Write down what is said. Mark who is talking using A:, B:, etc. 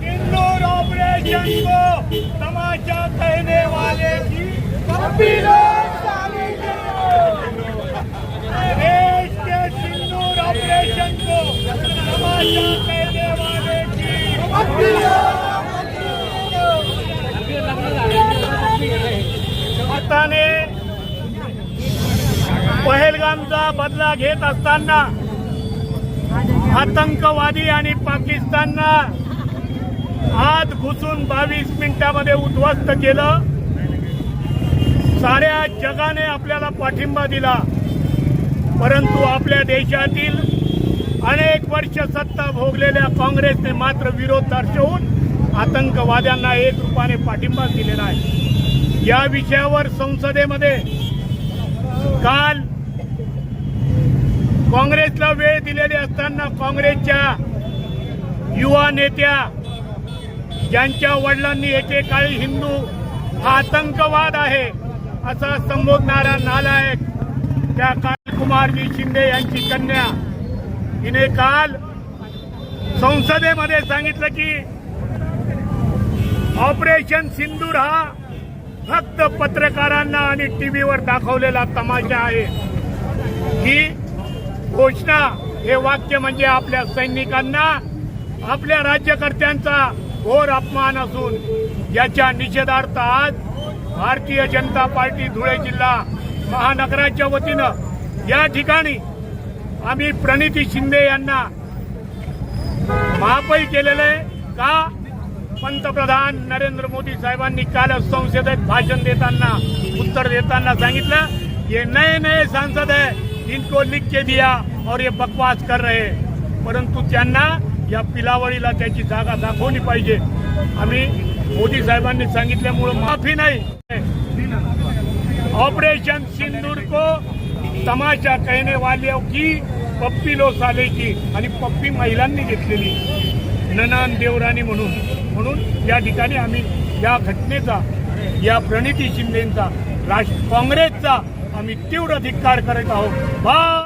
A: सिंदूर operation को तमाशा कहने वाले की देश के सिंदूर ऑपरेशन को तमाशा कहने वाले की हाताने पहलगामचा बदला घेत असताना आतंकवादी आणि पाकिस्तानना आत घुसून बावीस मिनिटामध्ये उद्ध्वस्त केलं. साऱ्या जगाने आपल्याला पाठिंबा दिला. परंतु आपल्या देशातील अनेक वर्ष सत्ता भोगलेल्या काँग्रेसने मात्र विरोध दर्शवून आतंकवाद्यांना एक रूपाने पाठिंबा दिलेला आहे. या विषयावर संसदेमध्ये काल काँग्रेसला वेळ दिलेली असताना काँग्रेसच्या युवा नेत्या ज्यांच्या वडिलांनी एकेकाळी हिंदू हा आतंकवाद आहे असा संबोधणारा नालायक त्या काल कुमारजी शिंदे यांची कन्या. हिने काल संसदेमध्ये सांगितलं की ऑपरेशन सिंदूर हा फक्त पत्रकारांना आणि टीव्हीवर दाखवलेला तमाशा आहे. ही घोषणा हे वाक्य म्हणजे आपल्या सैनिकांना आपल्या राज्यकर्त्यांचा घोर अपमान असून याच्या निषेधार्थ आज भारतीय जनता पार्टी धुळे जिल्हा महानगराच्या वतीनं या ठिकाणी आम्ही प्रणिती शिंदे यांना महापै केलेलं आहे. का? पंतप्रधान नरेंद्र मोदी साहेबांनी कालच संसदेत भाषण देताना उत्तर देताना सांगितलं हे नये नये सांसद आहे. इनको लिख के दिया और ये बकवास कर रहे परंतु त्यांना या पिलावळीला त्याची जागा दाखवली पाहिजे. आम्ही मोदी साहेबांनी सांगितल्यामुळं माफी नाही. ऑपरेशन सिंदूर को तमाशा कहने वाले की पप्पी लो साले की आणि पप्पी महिलांनी घेतलेली. ननान देवराणी म्हणून. म्हणून या ठिकाणी आम्ही या घटनेचा या प्रणिती शिंदेचा राष्ट्र काँग्रेसचा आम्ही तीव्र धिक्कार करत आहोत. भारत